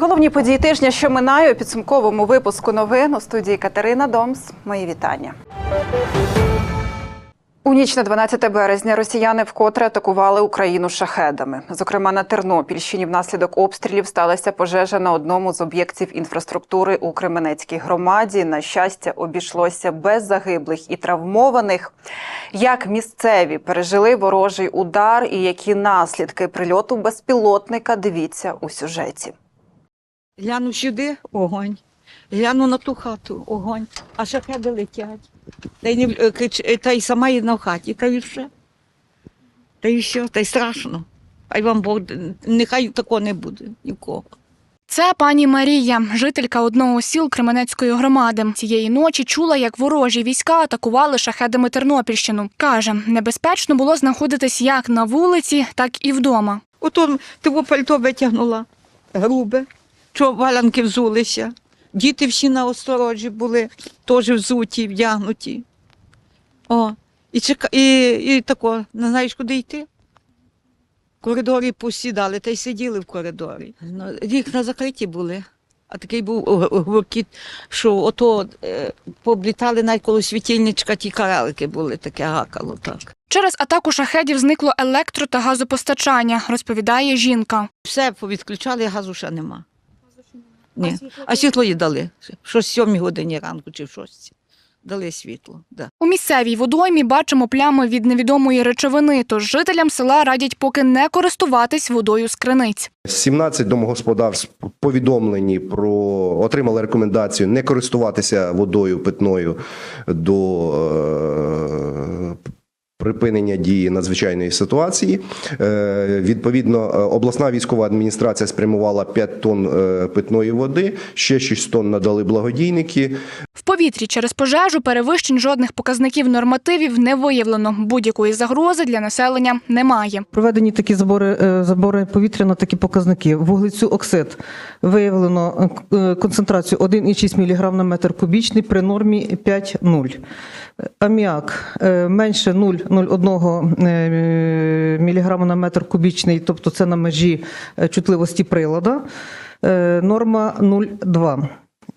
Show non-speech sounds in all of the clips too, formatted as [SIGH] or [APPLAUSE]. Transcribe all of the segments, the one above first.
Головні події тижня, що минає у підсумковому випуску новин у студії Катерина Домс. Мої вітання. У ніч на 12 березня росіяни вкотре атакували Україну шахедами. Зокрема, на Тернопільщині внаслідок обстрілів сталася пожежа на одному з об'єктів інфраструктури у Кременецькій громаді. На щастя, обійшлося без загиблих і травмованих. Як місцеві пережили ворожий удар і які наслідки прильоту безпілотника? Дивіться у сюжеті. Гляну сюди огонь. Гляну на ту хату огонь, а шахеди летять. Та й, не, е, е, та й сама є в хаті, та й все. Та й все, та й страшно. Хай вам Бог, нехай такого не буде нікого. Це пані Марія, жителька одного з сіл Кременецької громади. Цієї ночі чула, як ворожі війська атакували шахедами Тернопільщину. Каже, небезпечно було знаходитись як на вулиці, так і вдома. Ото того пальто витягнула, грубе, що валянки взулися. Діти всі на осторожі були, теж взуті, вдягнуті. О, і, чека... і, і тако, не знаєш, куди йти? В коридорі посідали, та й сиділи в коридорі. Ну, Вікна закриті були. А такий був гуркіт, що ото е, пооблітали навіть коло світильничка ті каралики були, таке гакало так. Через атаку шахедів зникло електро та газопостачання, розповідає жінка. Все повідключали, газу ще нема. Ні. А світло їй дали. Що з 7 годині ранку чи в 6. Дали світло. Да. У місцевій водоймі бачимо плями від невідомої речовини, тож жителям села радять поки не користуватись водою з криниць. 17 домогосподарств повідомлені про отримали рекомендацію не користуватися водою питною до е, Припинення дії надзвичайної ситуації е, відповідно е, обласна військова адміністрація спрямувала 5 тонн е, питної води, ще 6 тонн надали благодійники. В повітрі через пожежу перевищень жодних показників нормативів не виявлено. Будь-якої загрози для населення немає. Проведені такі забори забори повітря на такі показники. Вуглецю оксид виявлено концентрацію 1,6 мг на метр кубічний при нормі 5,0. Аміак менше 0. 0,1 е, мг на метр кубічний, тобто це на межі е, чутливості прилада, е, норма 0,2.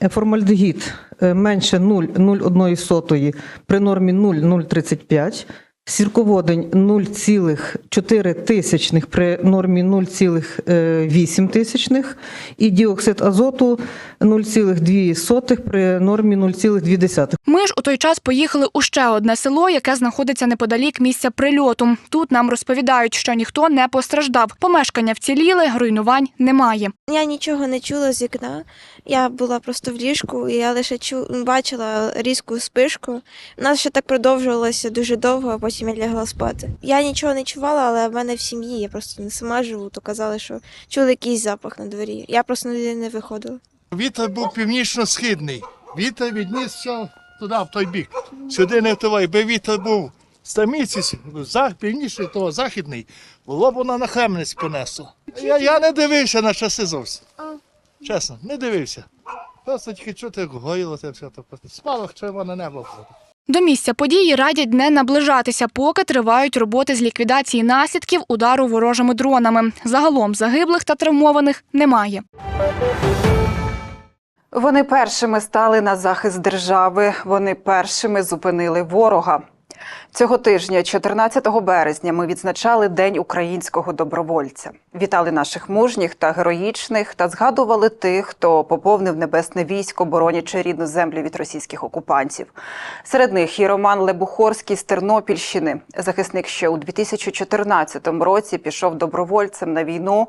Формальдегід менше 0,01 при нормі 0,035 Сірководень 0,4 тисячних при нормі 0,8 тисячних і діоксид азоту 0,2 при нормі 0,2. Ми ж у той час поїхали у ще одне село, яке знаходиться неподалік місця прильоту. Тут нам розповідають, що ніхто не постраждав. Помешкання вціліли, руйнувань немає. Я нічого не чула з вікна. Я була просто в ліжку, і я лише чу... бачила різку спишку. У нас ще так продовжувалося дуже довго, а потім я лягла спати. Я нічого не чувала, але в мене в сім'ї, я просто не сама живу, то казали, що чули якийсь запах на дворі. Я просто не виходила. Вітер був північно-східний. Вітер віднісся туди, в той бік. Сюди не того. Якби вітер був там північний, того західний, було б воно на Хемниць понесло. Я, я не дивився на часи зовсім. Чесно, не дивився. Просто тільки чути, як гоїло це все. то просто Спало червоне небо. До місця події радять не наближатися, поки тривають роботи з ліквідації наслідків удару ворожими дронами. Загалом загиблих та травмованих немає. Вони першими стали на захист держави. Вони першими зупинили ворога. Цього тижня, 14 березня, ми відзначали День українського добровольця. Вітали наших мужніх та героїчних та згадували тих, хто поповнив небесне військо, боронячи рідну землю від російських окупантів. Серед них і Роман Лебухорський з Тернопільщини. Захисник ще у 2014 році пішов добровольцем на війну,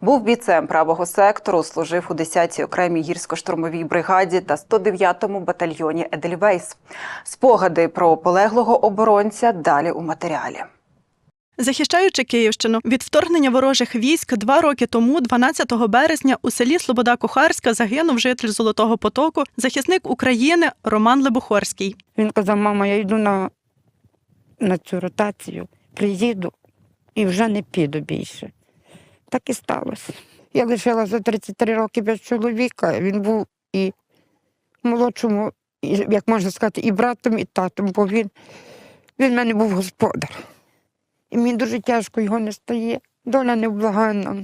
був бійцем правого сектору, служив у 10-й окремій гірсько-штурмовій бригаді та 109-му батальйоні Едельвейс. Спогади про полеглого оборонця далі у матеріалі. Захищаючи Київщину від вторгнення ворожих військ два роки тому, 12 березня, у селі Слобода Кухарська загинув житель Золотого Потоку, захисник України Роман Лебухорський. Він казав, мама, я йду на, на цю ротацію, приїду і вже не піду більше. Так і сталося. Я лишила за 33 роки без чоловіка. Він був і молодшому, і, як можна сказати, і братом, і татом, бо він, він в мене був господар. І мені дуже тяжко його не стає. Доля невблаганна.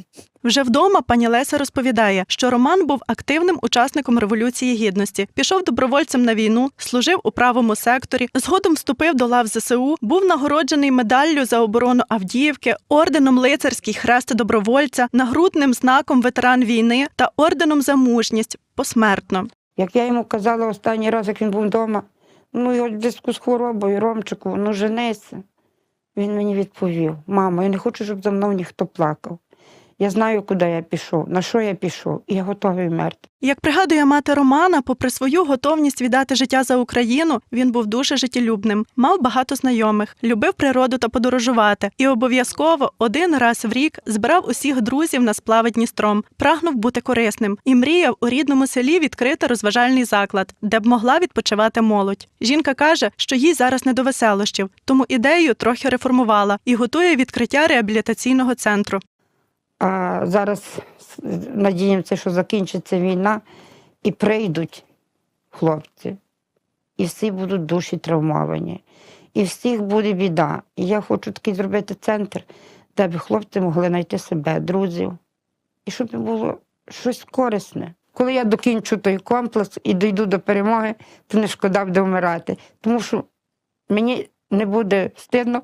Вже вдома пані Леся розповідає, що Роман був активним учасником революції гідності, пішов добровольцем на війну, служив у правому секторі, згодом вступив до лав ЗСУ, був нагороджений медаллю за оборону Авдіївки, орденом лицарський хрест добровольця, нагрудним знаком ветеран війни та орденом за мужність посмертно. Як я йому казала останній раз, як він був вдома, ну в зв'язку з хворобою, Ромчику, ну женися. Він мені відповів: мамо, я не хочу, щоб за мною ніхто плакав. Я знаю, куди я пішов, на що я пішов, і я готовий вмерти. Як пригадує мати Романа, попри свою готовність віддати життя за Україну, він був дуже життєлюбним, мав багато знайомих, любив природу та подорожувати, і обов'язково один раз в рік збирав усіх друзів на сплави Дністром, прагнув бути корисним і мріяв у рідному селі відкрити розважальний заклад, де б могла відпочивати молодь. Жінка каже, що їй зараз не до веселощів, тому ідею трохи реформувала і готує відкриття реабілітаційного центру. А зараз надіємося, що закінчиться війна і прийдуть хлопці, і всі будуть душі травмовані, і всіх буде біда. І я хочу такий зробити центр, де б хлопці могли знайти себе, друзів, і щоб було щось корисне. Коли я докінчу той комплекс і дійду до перемоги, то не шкода буде вмирати. Тому що мені не буде стидно,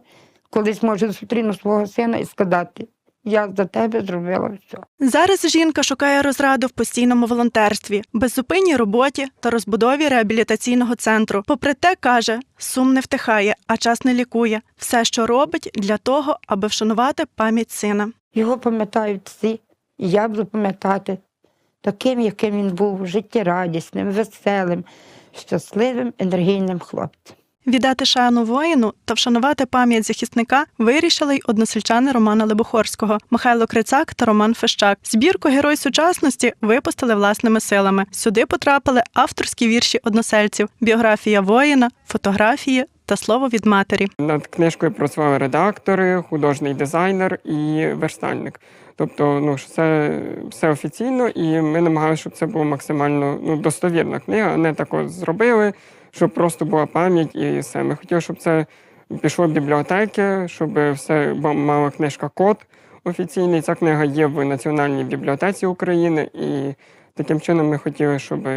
колись може зустріну свого сина і сказати, я за тебе зробила все. Зараз жінка шукає розраду в постійному волонтерстві, беззупинній роботі та розбудові реабілітаційного центру. Попри те, каже, сум не втихає, а час не лікує. Все, що робить для того, аби вшанувати пам'ять сина. Його пам'ятають всі, і я буду пам'ятати таким, яким він був, життєрадісним, веселим, щасливим, енергійним хлопцем. Віддати шану воїну та вшанувати пам'ять захисника вирішили й односельчани Романа Лебохорського, Михайло Крицак та Роман Фещак. Збірку Герой сучасності випустили власними силами. Сюди потрапили авторські вірші односельців, біографія воїна, фотографії та слово від матері. Над книжкою працювали редактори, художній дизайнер і верстальник. Тобто, ну це все офіційно, і ми намагалися, щоб це було максимально ну, достовірна книга, не тако зробили, щоб просто була пам'ять і все. Ми хотіли, щоб це пішло в бібліотеки, щоб все мала книжка код офіційний. Ця книга є в Національній бібліотеці України, і таким чином ми хотіли, щоб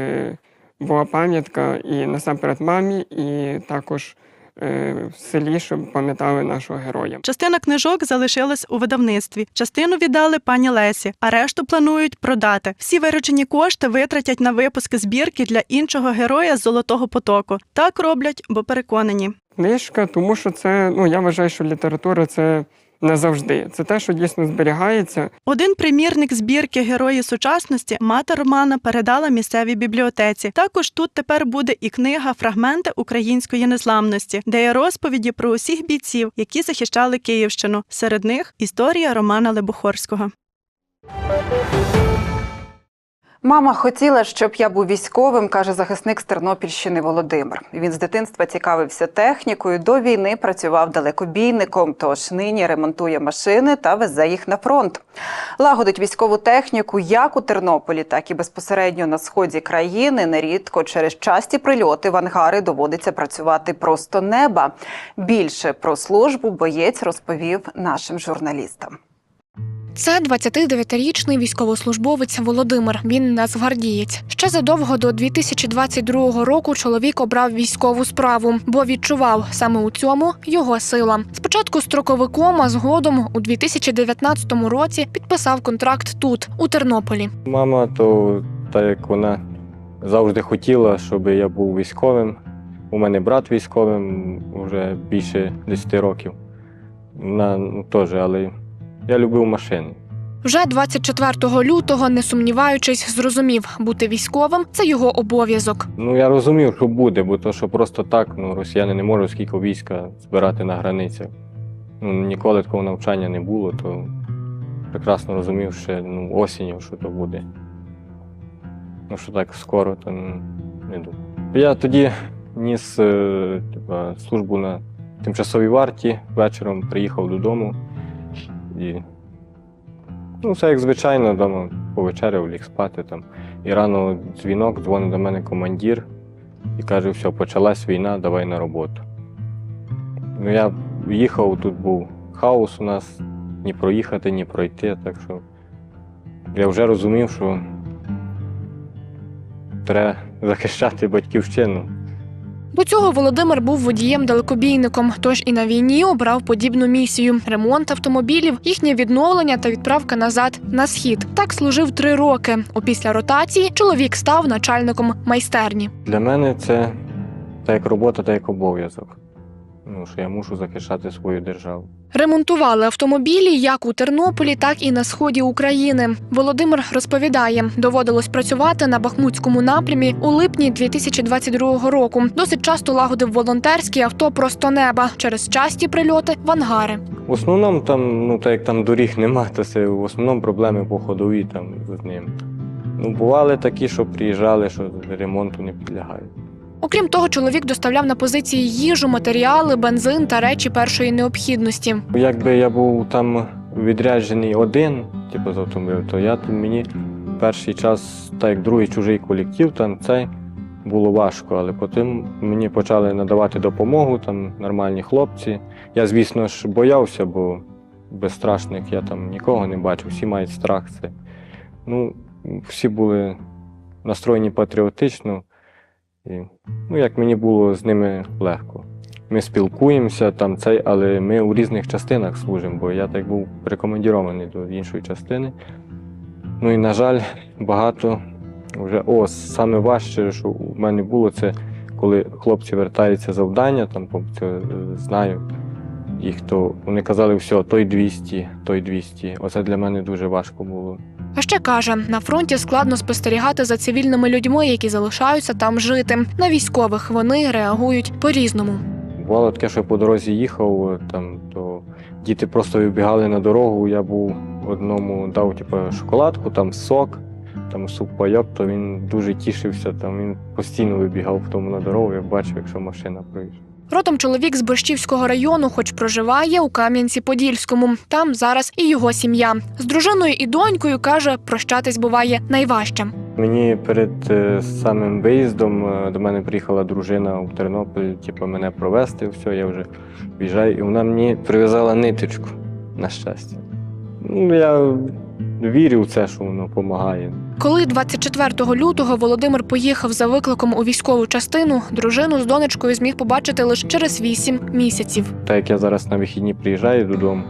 була пам'ятка і насамперед мамі, і також в селі, щоб пам'ятали нашого героя. Частина книжок залишилась у видавництві, частину віддали пані Лесі, а решту планують продати. Всі виручені кошти витратять на випуск збірки для іншого героя з золотого потоку. Так роблять, бо переконані. Книжка, тому що це, ну я вважаю, що література це не завжди. Це те, що дійсно зберігається. Один примірник збірки Герої сучасності мати Романа передала місцевій бібліотеці. Також тут тепер буде і книга Фрагменти української незламності, де є розповіді про усіх бійців, які захищали Київщину. Серед них історія Романа Лебухорського. Мама хотіла, щоб я був військовим, каже захисник з Тернопільщини Володимир. Він з дитинства цікавився технікою. До війни працював далекобійником, тож нині ремонтує машини та везе їх на фронт. Лагодить військову техніку як у Тернополі, так і безпосередньо на сході країни. Нерідко через часті прильоти в ангари доводиться працювати просто неба. Більше про службу боєць розповів нашим журналістам. Це 29-річний військовослужбовець Володимир. Він нацгвардієць. Ще задовго до 2022 року чоловік обрав військову справу, бо відчував саме у цьому його сила. Спочатку строковиком, а згодом у 2019 році підписав контракт тут, у Тернополі. Мама, то так як вона завжди хотіла, щоб я був військовим. У мене брат військовим вже більше 10 років. Вона ну, теж, але я любив машини. Вже 24 лютого, не сумніваючись, зрозумів, бути військовим це його обов'язок. Ну я розумів, що буде, бо то, що просто так, ну росіяни не можуть скільки війська збирати на границях. Ну, ніколи такого навчання не було, то прекрасно розумів ще ну, осінню, що то буде. Ну, що так скоро, то ну, не думаю. Я тоді ніс е, типа, службу на тимчасовій варті, вечором приїхав додому і ну, все як звичайно, вдома повечеряв, ліг спати там. І рано дзвінок, дзвонить до мене командир і каже, все, почалась війна, давай на роботу. Ну, я їхав, тут був хаос у нас, ні проїхати, ні пройти. Так що я вже розумів, що треба захищати батьківщину. До цього Володимир був водієм-далекобійником, тож і на війні обрав подібну місію: ремонт автомобілів, їхнє відновлення та відправка назад на схід. Так служив три роки. Опісля ротації чоловік став начальником майстерні. Для мене це так як робота, так як обов'язок. Ну, що я мушу захищати свою державу. Ремонтували автомобілі як у Тернополі, так і на сході України. Володимир розповідає, доводилось працювати на Бахмутському напрямі у липні 2022 року. Досить часто лагодив волонтерські авто просто неба через часті прильоти в ангари. В основному там, ну так як там доріг нема, то це в основному проблеми по ходовій там з ним. Ну, бували такі, що приїжджали, що ремонту не підлягають. Окрім того, чоловік доставляв на позиції їжу, матеріали, бензин та речі першої необхідності. Якби я був там відряджений один, типу з автомобілем, то я мені перший час, так як другий чужий колектив, там цей було важко, але потім мені почали надавати допомогу, там нормальні хлопці. Я, звісно ж, боявся, бо безстрашних я там нікого не бачив, всі мають страх. Це. Ну, всі були настроєні патріотично. І, ну, як мені було з ними легко. Ми спілкуємося там цей, але ми у різних частинах служимо, бо я так був прикомандірований до іншої частини. Ну і, на жаль, багато вже о, саме важче, що у мене було, це коли хлопці вертаються завдання, там це, знаю їх, то вони казали, все, той 200, той 200. Оце для мене дуже важко було. А ще каже, на фронті складно спостерігати за цивільними людьми, які залишаються там жити. На військових вони реагують по-різному. Бувало таке, що я по дорозі їхав, там, то діти просто вибігали на дорогу. Я був одному дав типу, шоколадку, там сок, там суп пайок, то він дуже тішився. Там він постійно вибігав в тому на дорогу, я бачив, якщо машина проїжджає. Родом чоловік з Борщівського району, хоч проживає у Кам'янці-Подільському. Там зараз і його сім'я. З дружиною і донькою каже, прощатись буває найважче. Мені перед е, самим виїздом е, до мене приїхала дружина у Тернопіль, типу, мене провести, все, я вже в'їжджаю, і вона мені прив'язала ниточку, на щастя. Ну, я вірю в це, що воно допомагає. Коли 24 лютого Володимир поїхав за викликом у військову частину, дружину з донечкою зміг побачити лише через 8 місяців. Так як я зараз на вихідні приїжджаю додому,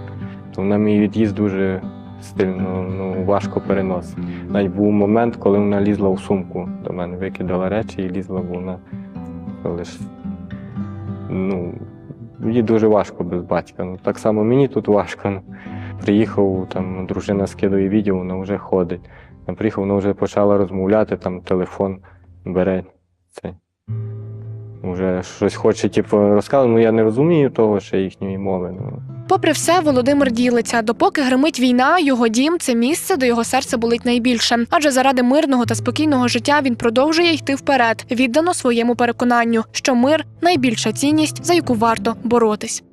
то вона мій від'їзд дуже сильно ну, важко переносить. Навіть був момент, коли вона лізла в сумку до мене, викидала речі і лізла, бо вона лиш, ну, їй дуже важко без батька. Ну, так само мені тут важко. Приїхав, там дружина скидує відео, вона вже ходить. Я приїхав, вона вже почала розмовляти, там телефон бере цей. Вже щось хоче, типу, розказувати, ну я не розумію того, ще їхньої мови. Ну. Попри все, Володимир ділиться. Допоки гримить війна, його дім це місце, де його серце болить найбільше. Адже заради мирного та спокійного життя він продовжує йти вперед, віддано своєму переконанню, що мир найбільша цінність, за яку варто боротись.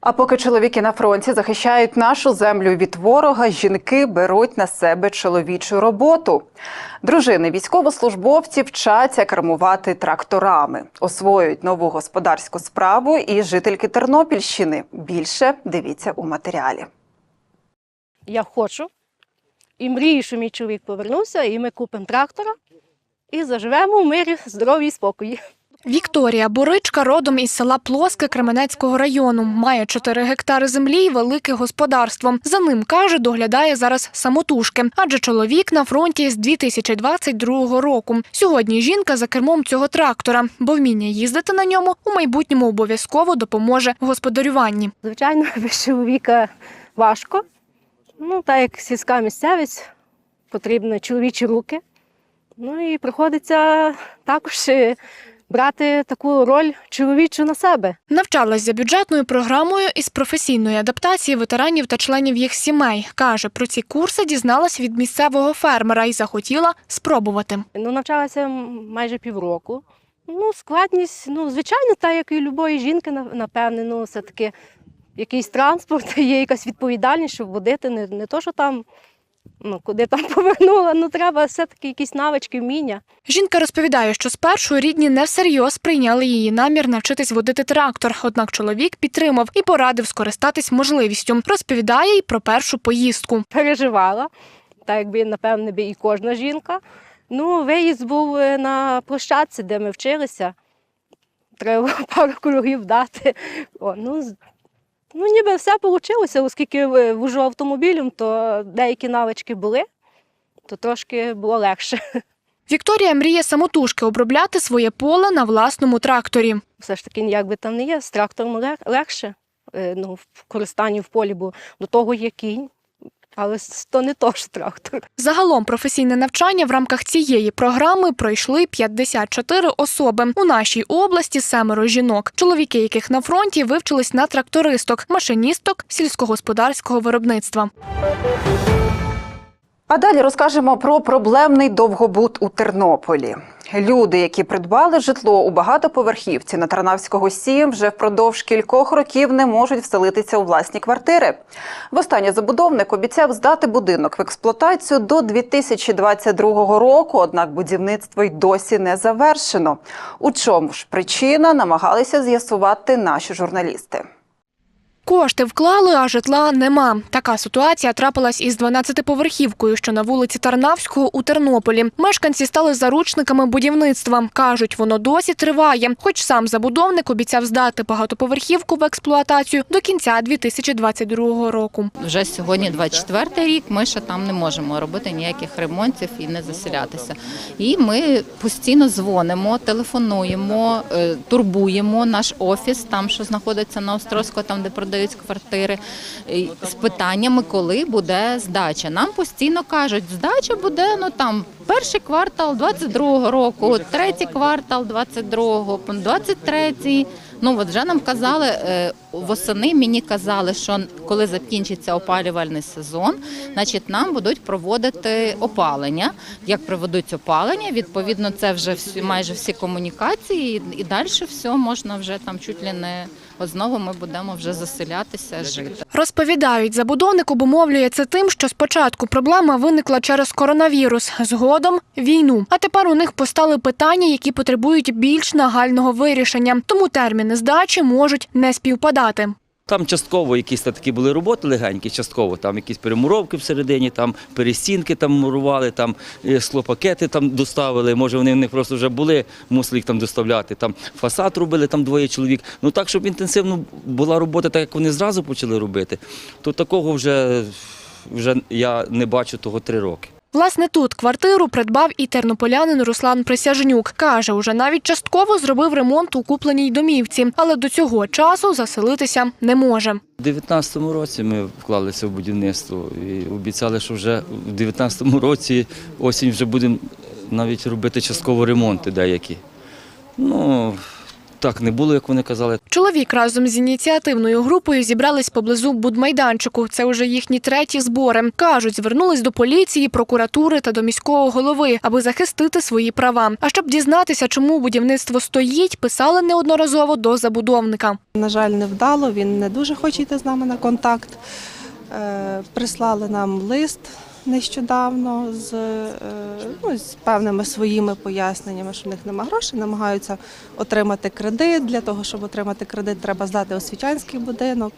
А поки чоловіки на фронті захищають нашу землю від ворога, жінки беруть на себе чоловічу роботу. Дружини військовослужбовців вчаться кермувати тракторами, освоюють нову господарську справу і жительки Тернопільщини. Більше дивіться у матеріалі. Я хочу і мрію, що мій чоловік повернувся, і ми купимо трактора і заживемо в мирі, здоров'ї спокої. Вікторія Боричка родом із села Плоске Кременецького району. Має 4 гектари землі і велике господарство. За ним каже, доглядає зараз самотужки, адже чоловік на фронті з 2022 року. Сьогодні жінка за кермом цього трактора, бо вміння їздити на ньому у майбутньому обов'язково допоможе в господарюванні. Звичайно, [LAUGHS] без чоловіка важко. Ну, так як сільська місцевість, потрібні чоловічі руки. Ну і приходиться також е, брати таку роль чоловічу на себе. Навчалась за бюджетною програмою із професійної адаптації ветеранів та членів їх сімей. Каже, про ці курси дізналась від місцевого фермера і захотіла спробувати. Ну, навчалася майже півроку. Ну, складність, ну, звичайно, так як і любої жінки, напевне, ну, все-таки якийсь транспорт, [LAUGHS] є якась відповідальність, щоб водити, не, не то, що там Ну, куди там [LAUGHS] повернула? Ну, треба все-таки якісь навички, вміння. Жінка розповідає, що спершу рідні не всерйоз прийняли її намір навчитись водити трактор. Однак чоловік підтримав і порадив скористатись можливістю. Розповідає й про першу поїздку. Переживала, так якби, напевне, і кожна жінка. Ну, виїзд був е, на площадці, де ми вчилися. Треба [LAUGHS] пару кругів дати. О, ну, ну, ніби все вийшло, оскільки вожу автомобілем, то деякі навички були, то трошки було легше. Вікторія мріє самотужки обробляти своє поле на власному тракторі. Все ж таки, як би там не є, з трактором лег- легше е, ну, в користанні в полі, бо до того є кінь, але то не то ж трактор. Загалом професійне навчання в рамках цієї програми пройшли 54 особи. У нашій області семеро жінок, чоловіки, яких на фронті вивчились на трактористок, машиністок сільськогосподарського виробництва. А далі розкажемо про проблемний довгобут у Тернополі. Люди, які придбали житло у багатоповерхівці на Тарнавського 7, вже впродовж кількох років не можуть вселитися у власні квартири. Востаннє забудовник обіцяв здати будинок в експлуатацію до 2022 року, однак будівництво й досі не завершено. У чому ж причина намагалися з'ясувати наші журналісти. Кошти вклали, а житла нема. Така ситуація трапилась із 12-поверхівкою, що на вулиці Тарнавського у Тернополі. Мешканці стали заручниками будівництва. Кажуть, воно досі триває. Хоч сам забудовник обіцяв здати багатоповерхівку в експлуатацію до кінця 2022 року. Вже сьогодні 24 рік. Ми ще там не можемо робити ніяких ремонтів і не заселятися. І ми постійно дзвонимо, телефонуємо, е, турбуємо наш офіс, там що знаходиться на Острозького, там де продають квартири, з питаннями, коли буде здача. Нам постійно кажуть, здача буде ну там перший квартал 22-го року, третій квартал 22-го, 23-й. Ну от вже нам казали е, восени. Мені казали, що коли закінчиться опалювальний сезон, значить нам будуть проводити опалення. Як проведуть опалення, відповідно, це вже всі майже всі комунікації, і далі все можна вже там чуть ли не от знову ми будемо вже заселятися, жити. Розповідають, забудовник обумовлює це тим, що спочатку проблема виникла через коронавірус, згодом війну. А тепер у них постали питання, які потребують більш нагального вирішення. Тому терміни здачі можуть не співпадати. Там частково якісь такі були роботи легенькі, частково там якісь перемуровки всередині, там перестінки там мурували, там е, склопакети там доставили. Може, вони в них просто вже були, мусили їх там доставляти. Там фасад робили, там двоє чоловік. Ну так, щоб інтенсивно була робота, так як вони зразу почали робити, то такого вже, вже я не бачу того три роки. Власне, тут квартиру придбав і тернополянин Руслан Присяжнюк. Каже, уже навіть частково зробив ремонт у купленій домівці, але до цього часу заселитися не може. У 19-му році ми вклалися в будівництво і обіцяли, що вже в 19-му році осінь вже будемо навіть робити частково ремонти деякі. Ну, так не було, як вони казали. Чоловік разом з ініціативною групою зібрались поблизу будмайданчику. Це вже їхні треті збори. Кажуть, звернулись до поліції, прокуратури та до міського голови, аби захистити свої права. А щоб дізнатися, чому будівництво стоїть, писали неодноразово до забудовника. На жаль, не вдало, він не дуже хоче йти з нами на контакт. Е, Прислали нам лист нещодавно з, е, ну, з певними своїми поясненнями, що в них немає грошей, намагаються отримати кредит. Для того, щоб отримати кредит, треба здати освітянський будинок.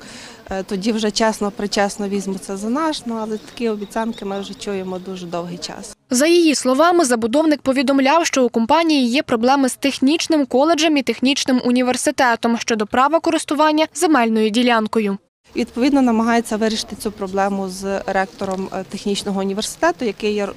Е, Тоді вже чесно, причесно візьмуться за наш, ну, але такі обіцянки ми вже чуємо дуже довгий час. За її словами, забудовник повідомляв, що у компанії є проблеми з технічним коледжем і технічним університетом щодо права користування земельною ділянкою. Відповідно, намагається вирішити цю проблему з ректором е, технічного університету, який є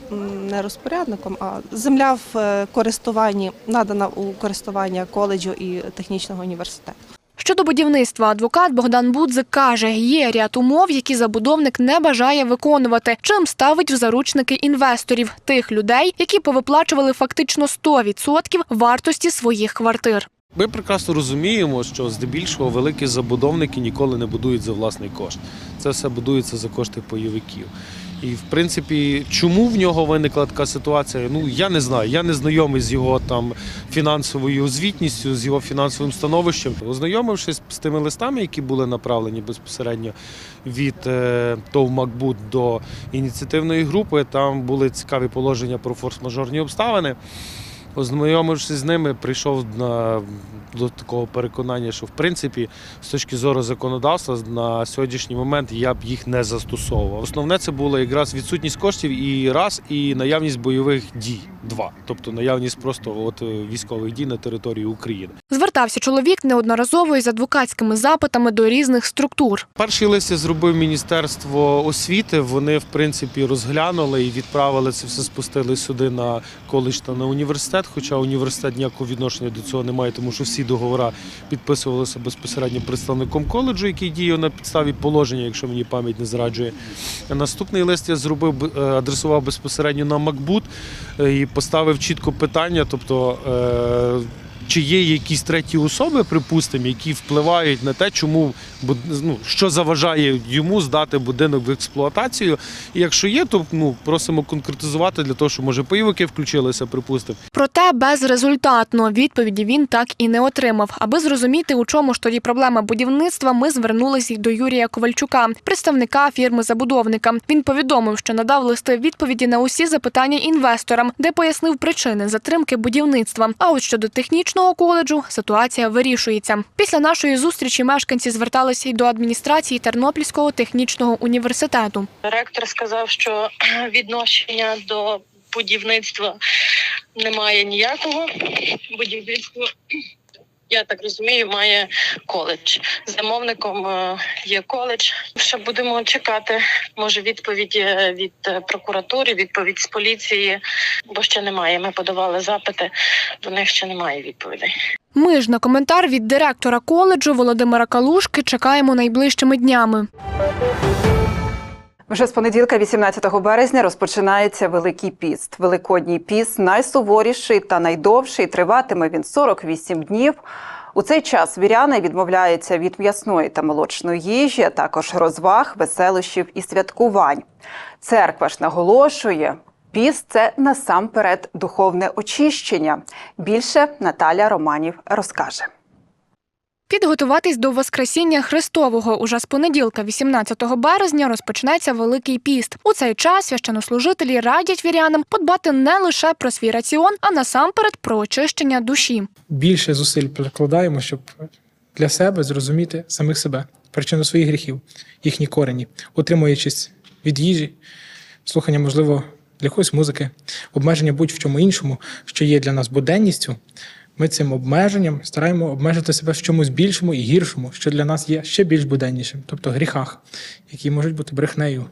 не розпорядником, а земля в е, користуванні надана у користування коледжу і технічного університету. Щодо будівництва, адвокат Богдан Будзик каже, є ряд умов, які забудовник не бажає виконувати, чим ставить в заручники інвесторів, тих людей, які повиплачували фактично 100% вартості своїх квартир. Ми прекрасно розуміємо, що здебільшого великі забудовники ніколи не будують за власний кошт. це все будується за кошти бойовиків. І в принципі, чому в нього виникла така ситуація? Ну я не знаю. Я не знайомий з його там фінансовою звітністю, з його фінансовим становищем. Ознайомившись з тими листами, які були направлені безпосередньо від е, ТОВ Макбут до ініціативної групи, там були цікаві положення про форс-мажорні обставини. Ознайомившись з ними, прийшов на, до такого переконання, що в принципі, з точки зору законодавства, на сьогоднішній момент я б їх не застосовував. Основне це було якраз відсутність коштів і раз, і наявність бойових дій. Два, тобто наявність просто от е, військових дій на території України. Звертався чоловік неодноразово із адвокатськими запитами до різних структур. Перший лист я зробив Міністерство освіти. Вони в принципі розглянули і відправили це все, спустили сюди на коледж та на університет. Хоча університет ніякого відношення до цього не має, тому що всі договори підписувалися безпосередньо представником коледжу, який діє на підставі положення, якщо мені пам'ять не зраджує. Наступний лист я зробив е, адресував безпосередньо на Макбут е, і поставив чітко питання, тобто. Чи є якісь треті особи, припустимо, які впливають на те, чому ну, що заважає йому здати будинок в експлуатацію. І якщо є, то ну просимо конкретизувати для того, щоб може бойовики включилися, припустимо. Проте безрезультатно відповіді він так і не отримав. Аби зрозуміти, у чому ж тоді проблема будівництва, ми звернулися до Юрія Ковальчука, представника фірми забудовника. Він повідомив, що надав листи відповіді на усі запитання інвесторам, де пояснив причини затримки будівництва. А от щодо технічного коледжу ситуація вирішується. Після нашої зустрічі мешканці зверталися й до адміністрації Тернопільського технічного університету. Ректор сказав, що [CLEARS THROAT] відношення до будівництва немає ніякого. Будівництво, я так розумію, має коледж. Замовником е, є коледж. Ще будемо чекати, може, відповіді е, від е, прокуратури, відповідь з поліції, бо ще немає. Ми подавали запити, до них ще немає відповідей. Ми ж на коментар від директора коледжу Володимира Калушки чекаємо найближчими днями. Вже з понеділка, 18 березня, розпочинається Великий піст. Великодній піст найсуворіший та найдовший. Триватиме він 48 днів. У цей час віряни відмовляються від м'ясної та молочної їжі, а також розваг, веселощів і святкувань. Церква ж наголошує, піст це насамперед духовне очищення. Більше Наталя Романів розкаже. Підготуватись до Воскресіння Христового уже з понеділка, 18 березня, розпочнеться Великий піст. У цей час священнослужителі радять вірянам подбати не лише про свій раціон, а насамперед про очищення душі. більше зусиль прикладаємо, щоб для себе зрозуміти самих себе, причину своїх гріхів, їхні корені, утримуючись від їжі, слухання, можливо, для якоїсь музики, обмеження будь-в чому іншому, що є для нас буденністю. Ми цим обмеженням стараємо обмежити себе в чомусь більшому і гіршому, що для нас є ще більш буденнішим, тобто гріхах, які можуть бути брехнею,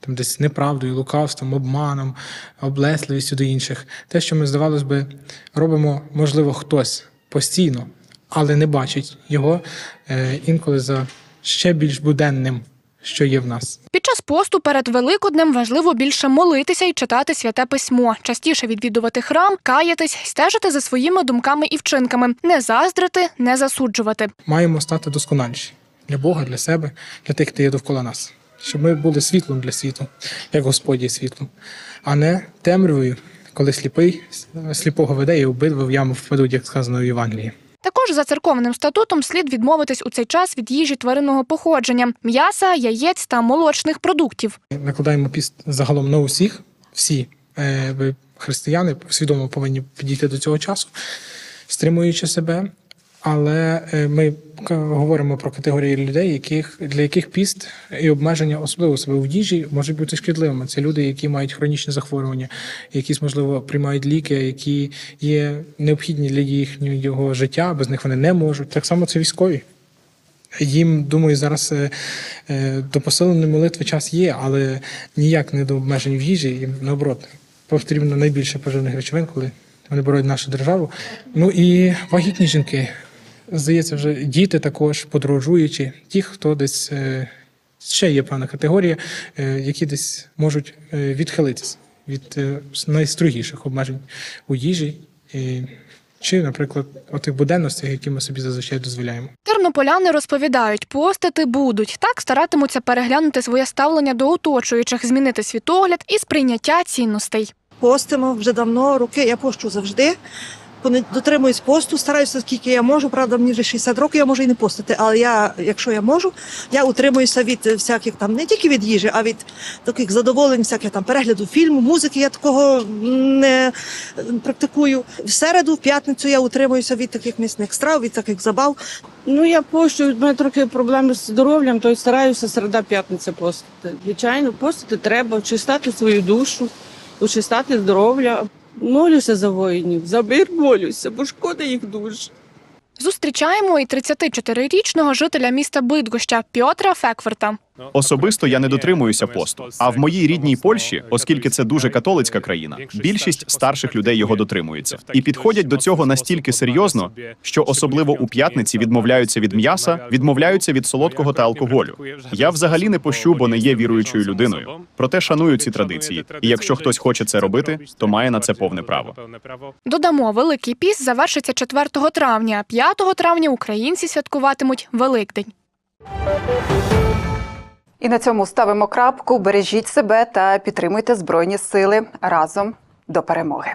там десь неправдою, лукавством, обманом, облесливістю до інших. Те, що ми, здавалось би, робимо, можливо, хтось постійно, але не бачить його е, інколи за ще більш буденним, що є в нас. Під час посту перед Великоднем важливо більше молитися і читати святе письмо, частіше відвідувати храм, каятись, стежити за своїми думками і вчинками, не заздрити, не засуджувати. Маємо стати досконаліші для Бога, для себе, для тих, хто є довкола нас. Щоб ми були світлом для світу, як Господь є світлом, а не темрявою, коли сліпий сліпого веде і обидва в яму впадуть, як сказано в Євангелії. Також за церковним статутом слід відмовитись у цей час від їжі тваринного походження, м'яса, яєць та молочних продуктів. Накладаємо піст загалом на усіх, всі е, християни свідомо повинні підійти до цього часу, стримуючи себе. Але е, ми говоримо про категорії людей, яких для яких піст і обмеження, особливо себе в їжі, можуть бути шкідливими. Це люди, які мають хронічні захворювання, якісь можливо приймають ліки, які є необхідні для їхнього життя. Без них вони не можуть. Так само це військові. Їм, думаю, зараз е, е, до посиленої молитви час є, але ніяк не до обмежень в їжі. Їм наоборот потрібно найбільше поживних речовин, коли вони боронять нашу державу. Ну і вагітні жінки. Здається, вже діти також подорожуючі, ті, хто десь е, ще є певна категорія, е, які десь можуть е, відхилитися від найстрогіших обмежень у їжі. І чи, наприклад, отих буденностях, які ми собі зазвичай дозволяємо. Тернополяни розповідають, постити будуть. Так старатимуться переглянути своє ставлення до оточуючих, змінити світогляд і сприйняття цінностей. Постимо вже давно, роки я пощу завжди. Дотримуюсь посту, стараюся скільки я можу. Правда, мені вже 60 років, я можу і не постити. Але я, якщо я можу, я утримуюся від е, всяких там не тільки від їжі, а від таких задоволень, всяких там перегляду фільму, музики. Я такого не е, практикую. В середу, в п'ятницю я утримуюся від таких місних страв, від таких забав. Ну, я пощу, в мене трохи проблеми з здоров'ям, то стараюся середа п'ятниця постити. Звичайно, постити треба, очистати свою душу, очистати здоров'я. Молюся за воїнів, за мир молюся, бо шкода їх дуже. Зустрічаємо і 34-річного жителя міста Бидгоща Пьотра Фекверта. Особисто я не дотримуюся посту. А в моїй рідній Польщі, оскільки це дуже католицька країна, більшість старших людей його дотримуються і підходять до цього настільки серйозно, що особливо у п'ятниці відмовляються від м'яса, відмовляються від солодкого та алкоголю. Я взагалі не пощу, бо не є віруючою людиною. Проте шаную ці традиції. І якщо хтось хоче це робити, то має на це повне право. Додамо, Великий піс завершиться 4 травня. 5 травня українці святкуватимуть Великдень. І на цьому ставимо крапку. Бережіть себе та підтримуйте Збройні Сили разом до перемоги.